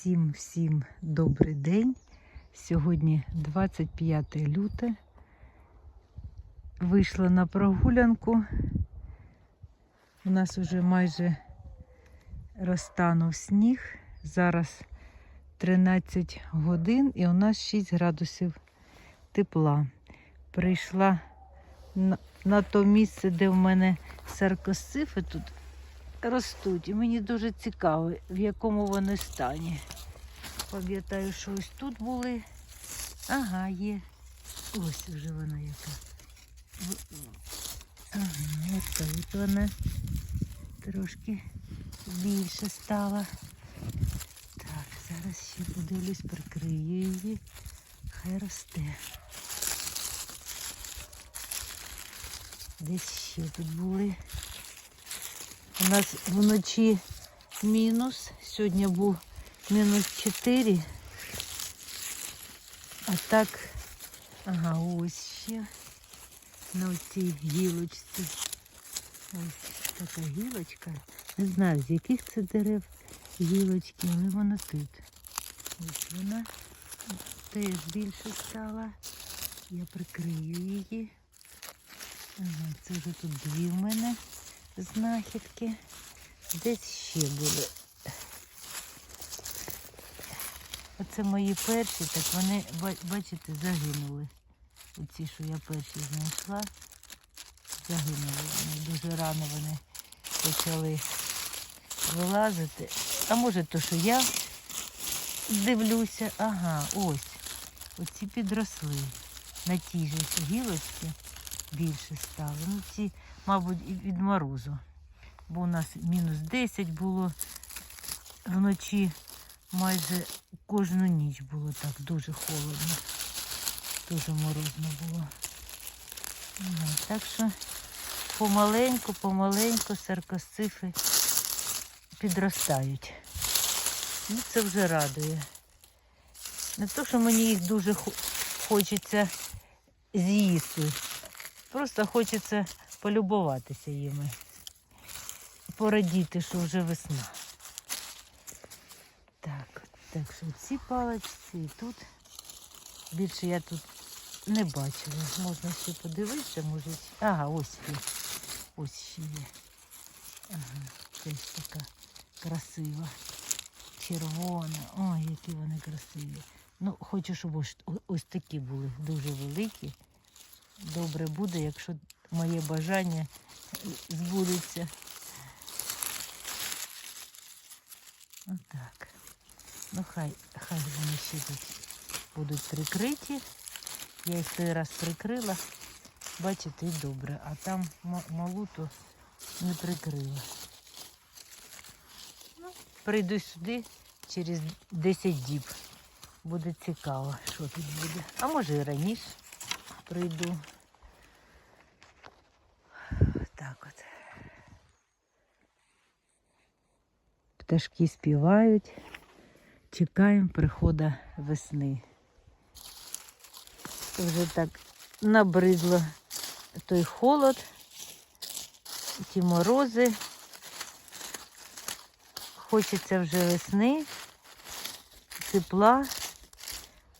Всім всім добрий день. Сьогодні 25 люте. Вийшла на прогулянку. У нас вже майже розтанув сніг. Зараз 13 годин і у нас 6 градусів тепла. Прийшла на, на то місце, де в мене саркосифи тут ростуть. І мені дуже цікаво, в якому вони стані. Пам'ятаю, що ось тут були. Ага, є. Ось вже вона яка. Ага, тут вона трошки більше стала. Так, зараз ще подивлюсь, прикрию її. Хай росте. Десь ще тут були. У нас вночі мінус. Сьогодні був мінус 4. А так, ага, ось ще на цій гілочці. Ось така гілочка. Не знаю, з яких це дерев гілочки, але вона тут. Ось вона теж більше стала. Я прикрию її. Ага, це вже тут дві в мене знахідки. Десь ще були. Оце мої перші, так вони, бачите, загинули. Оці, що я перші знайшла, загинули. Вони дуже рано вони почали вилазити. А може то, що я дивлюся. Ага, ось. Оці підросли. На тій же гілочці більше стало. Ну, ці, мабуть, і від морозу. Бо у нас мінус 10 було вночі майже кожну ніч було так дуже холодно. Дуже морозно було. Ну, Так що помаленьку, помаленьку саркосцифи підростають. Ну, це вже радує. Не то, що мені їх дуже хочеться з'їсти. Просто хочеться полюбуватися їми. Порадіти, що вже весна. Так, так що ці паличці і тут. Більше я тут не бачила. Можна ще подивитися, може. Ага, ось є. Ось ще є. Ага, теж така красива. Червона. Ой, які вони красиві. Ну, хочу, щоб ось, ось такі були дуже великі. Добре буде, якщо моє бажання збудеться. Отак. Ну хай, хай вони ще тут будуть прикриті. Я їх той раз прикрила. Бачите, і добре. А там ма- малу то не прикрила. Ну, прийду сюди через 10 діб. Буде цікаво, що тут буде. А може і раніше прийду. Так от. Пташки співають. Чекаємо приходу весни. Вже так набридло той холод, ті морози. Хочеться вже весни, тепла,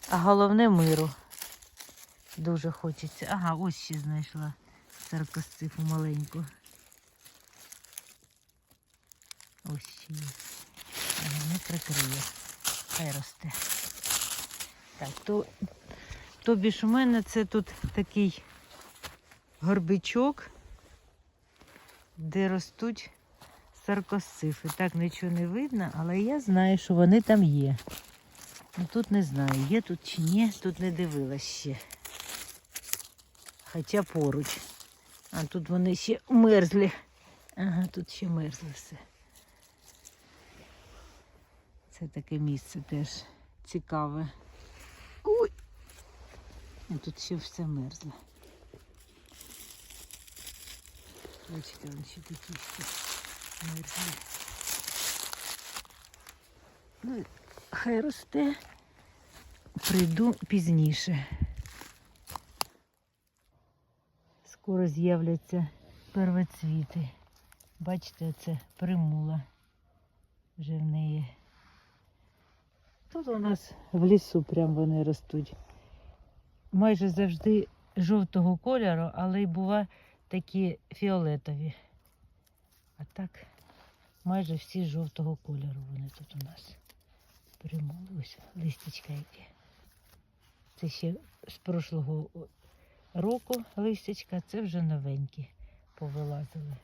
а головне миру. Дуже хочеться. Ага, ось ще знайшла саркосцифу маленьку. Ось ще є. Ага, не прикриє. Хай. Так, то, тобі ж у мене це тут такий горбичок, де ростуть саркосцифи. Так нічого не видно, але я знаю, що вони там є. Ну тут не знаю, є тут чи ні, тут не дивилась ще. Хоча поруч. А тут вони ще мерзлі. Ага, тут ще мерзло все. Це таке місце теж цікаве. Ой! А тут ще все мерзло. Бачите, вон ще такі ще мерзлі. Ну, хай росте. Прийду пізніше. Скоро з'являться первоцвіти. Бачите, це примула вже в неї тут у нас в лісу прям вони ростуть. Майже завжди жовтого кольору, але й бува такі фіолетові. А так, майже всі жовтого кольору вони тут у нас. Прямо ось листячка яке. Це ще з прошлого року листячка, це вже новенькі повилазили.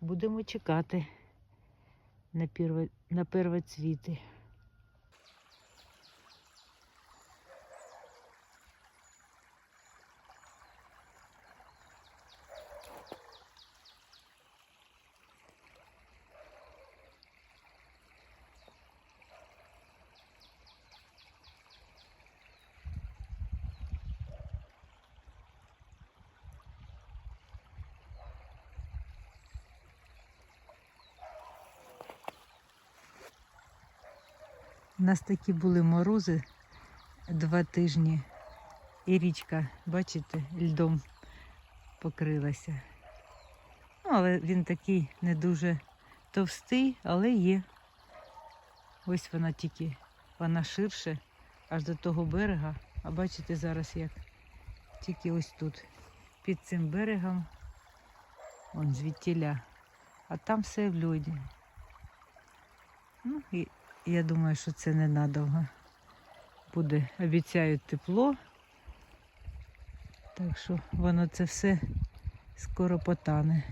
Будемо чекати на, перво, на первоцвіти. У нас такі були морози два тижні, і річка, бачите, льдом покрилася. Ну, але він такий не дуже товстий, але є. Ось вона тільки, вона ширше, аж до того берега. А бачите зараз як тільки ось тут, під цим берегом, он звідтіля, а там все в льоді. Ну, і я думаю, що це ненадовго. Буде, обіцяють тепло. Так що воно це все скоро потане.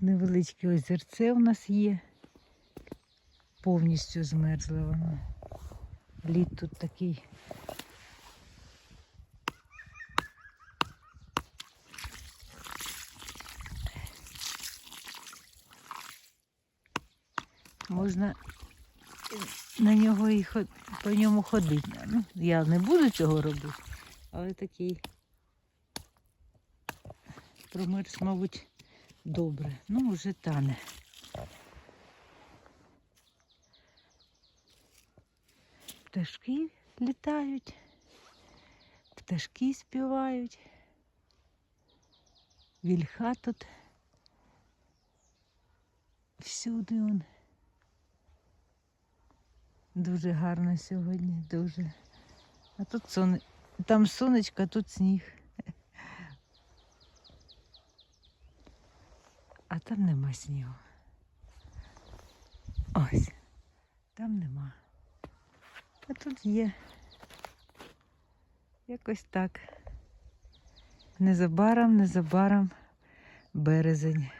Невеличке озерце у нас є. Повністю змерзле воно. Лід тут такий. Можна на нього і ход... по ньому ходити. Ну, я не буду цього робити, але такий промерз, мабуть, добре. Ну, вже тане. Пташки літають, пташки співають. Вільха тут всюди он. Дуже гарно сьогодні, дуже. А тут сон... там сонечко, тут сніг. А там нема снігу. Ось. Там нема. А тут є. Якось так. Незабаром, незабаром березень.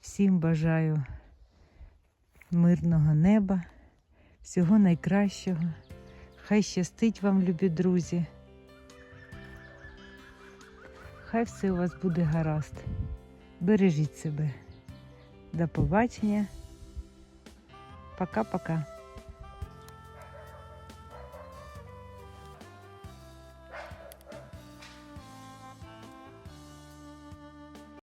Всім бажаю мирного неба, всього найкращого. Хай щастить вам, любі друзі. Хай все у вас буде гаразд. Бережіть себе. До побачення. Пока-пока.